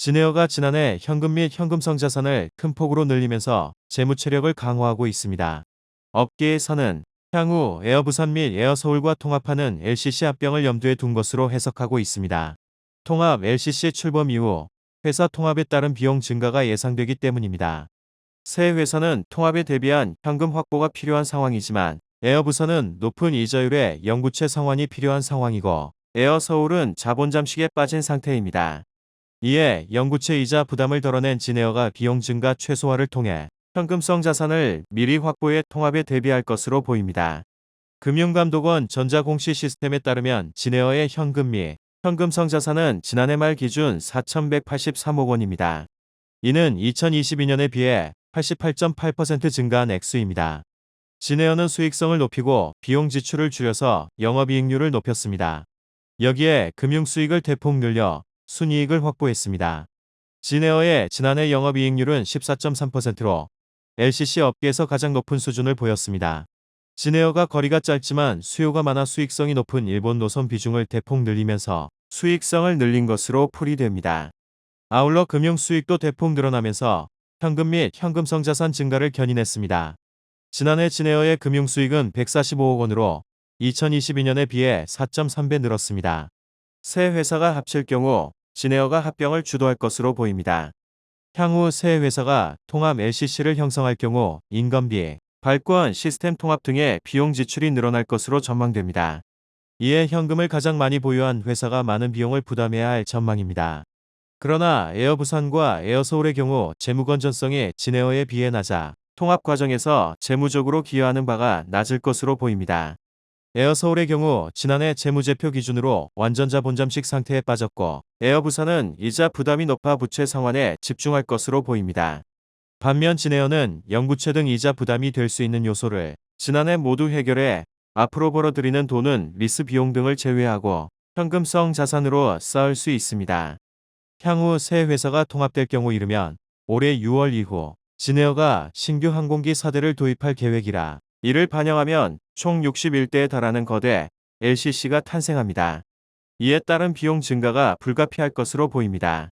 진에어가 지난해 현금 및 현금성 자산을 큰 폭으로 늘리면서 재무 체력을 강화하고 있습니다. 업계에서는 향후 에어 부산 및 에어 서울과 통합하는 LCC 합병을 염두에 둔 것으로 해석하고 있습니다. 통합 LCC 출범 이후 회사 통합에 따른 비용 증가가 예상되기 때문입니다. 새 회사는 통합에 대비한 현금 확보가 필요한 상황이지만 에어 부산은 높은 이자율의 영구채 상환이 필요한 상황이고 에어 서울은 자본 잠식에 빠진 상태입니다. 이에 영구채 이자 부담을 덜어낸 진에어가 비용 증가 최소화를 통해 현금성 자산을 미리 확보해 통합에 대비할 것으로 보입니다. 금융감독원 전자공시 시스템에 따르면 진에어의 현금 및 현금성 자산은 지난해 말 기준 4,183억 원입니다. 이는 2022년에 비해 88.8% 증가한 액수입니다. 진에어는 수익성을 높이고 비용 지출을 줄여서 영업이익률을 높였습니다. 여기에 금융수익을 대폭 늘려 순이익을 확보했습니다. 진에어의 지난해 영업이익률은 14.3%로 LCC 업계에서 가장 높은 수준을 보였습니다. 진에어가 거리가 짧지만 수요가 많아 수익성이 높은 일본 노선 비중을 대폭 늘리면서 수익성을 늘린 것으로 풀이됩니다. 아울러 금융 수익도 대폭 늘어나면서 현금 및 현금성 자산 증가를 견인했습니다. 지난해 진에어의 금융 수익은 145억 원으로 2022년에 비해 4.3배 늘었습니다. 새 회사가 합칠 경우 진에어가 합병을 주도할 것으로 보입니다. 향후 새 회사가 통합 LCC를 형성할 경우 인건비, 발권, 시스템 통합 등의 비용 지출이 늘어날 것으로 전망됩니다. 이에 현금을 가장 많이 보유한 회사가 많은 비용을 부담해야 할 전망입니다. 그러나 에어부산과 에어서울의 경우 재무 건전성이 진에어에 비해 낮아 통합 과정에서 재무적으로 기여하는 바가 낮을 것으로 보입니다. 에어서울의 경우 지난해 재무제표 기준으로 완전자 본잠식 상태에 빠졌고 에어부산은 이자 부담이 높아 부채 상환에 집중할 것으로 보입니다. 반면 진에어는 영구채 등 이자 부담이 될 수 있는 요소를 지난해 모두 해결해 앞으로 벌어들이는 돈은 리스 비용 등을 제외하고 현금성 자산으로 쌓을 수 있습니다. 향후 새 회사가 통합될 경우 이르면 올해 6월 이후 진에어가 신규 항공기 4대를 도입할 계획이라 이를 반영하면 총 61대에 달하는 거대 LCC가 탄생합니다. 이에 따른 비용 증가가 불가피할 것으로 보입니다.